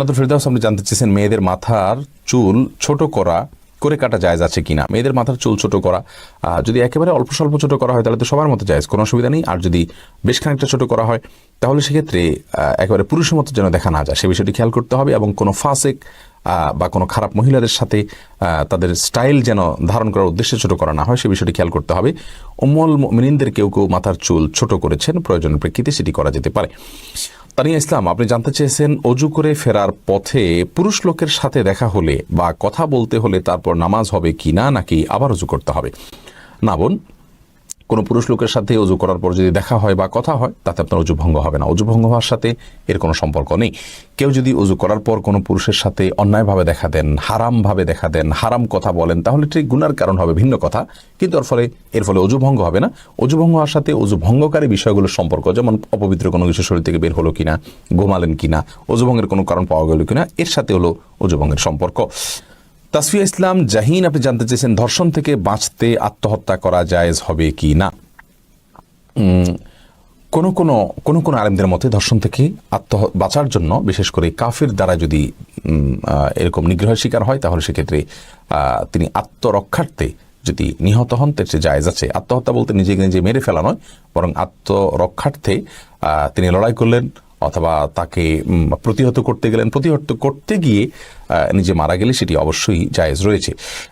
নাতুল ফেরদাউস, আপনি জানতে চেয়েছেন মেয়েদের মাথার চুল ছোট করা করে কাটা জায়জ আছে কিনা? মেয়েদের মাথার চুল ছোট করা যদি একেবারে অল্প স্বল্প ছোট করা হয়, তাহলে তো সবার মতো জায়জ, কোনো অসুবিধা নেই। আর যদি বেশ খানিকটা ছোট করা হয়, তাহলে সেক্ষেত্রে একেবারে পুরুষের মতো যেন দেখা না যায়। সে বিষয়টি খেয়াল করতে হবে এবং কোনো ফাসেক বা কোনো খারাপ মহিলাদের সাথে তাদের স্টাইল যেন ধারণ করার উদ্দেশ্যে ছোট করা না হয়, সে বিষয়টি খেয়াল করতে হবে। অমল মিনিনদের কেউ কেউ মাথার চুল ছোট করেছেন, প্রয়োজনের প্রেক্ষিতে সেটি করা যেতে পারে। তানিয়া ইসলাম, আপনি জানতে চেয়েছেন অজু করে ফেরার পথে পুরুষ লোকের সাথে দেখা হলে বা কথা বলতে হলে তারপর নামাজ হবে কি না, নাকি আবার অজু করতে হবে? না বোন কোনো পুরুষ লোকের সাথে অজু করার পর যদি দেখা হয় বা কথা হয়, তাতে আপনার অজু ভঙ্গ হবে না। অজু ভঙ্গ হওয়ার সাথে এর কোনো সম্পর্ক নেই। কেউ যদি অজু করার পর কোনো পুরুষের সাথে অন্যায়ভাবে দেখা দেন, হারামভাবে দেখা দেন, হারাম কথা বলেন, তাহলে ঠিক গুনার কারণ হবে ভিন্ন কথা। কিন্তু এর ফলে এর ফলে অজু ভঙ্গ হবে না। অজু ভঙ্গ হওয়ার সাথে অজু ভঙ্গকারী বিষয়গুলোর সম্পর্ক, যেমন অপবিত্র কোনো কিছু শরীর থেকে বের হলো কিনা, ঘুমালেন কিনা, অজু ভঙ্গের কোনো কারণ পাওয়া গেল কিনা, এর সাথে হলো অজু ভঙ্গের সম্পর্ক। তাসফিয়া ইসলাম, জাহিন, আপনি জানতে চেয়েছেন ধর্ষণ থেকে বাঁচতে আত্মহত্যা করা জায়েজ হবে কি না? কোনো কোনো কোনো কোনো আলেমদের মতে ধর্ষণ থেকে আত্ম বাঁচার জন্য, বিশেষ করে কাফের দ্বারা যদি এরকম নিগ্রহের শিকার হয়, তাহলে সেক্ষেত্রে তিনি আত্মরক্ষার্থে যদি নিহত হন, তার সে জায়েজ আছে। আত্মহত্যা বলতে নিজেকে নিজে মেরে ফেলা নয় বরং আত্মরক্ষার্থে তিনি লড়াই করলেন অথবা তাকে প্রতিহত করতে গেলেন, প্রতিহত করতে গিয়ে নিজে মারা গেলে সেটি অবশ্যই জায়েজ রয়েছে।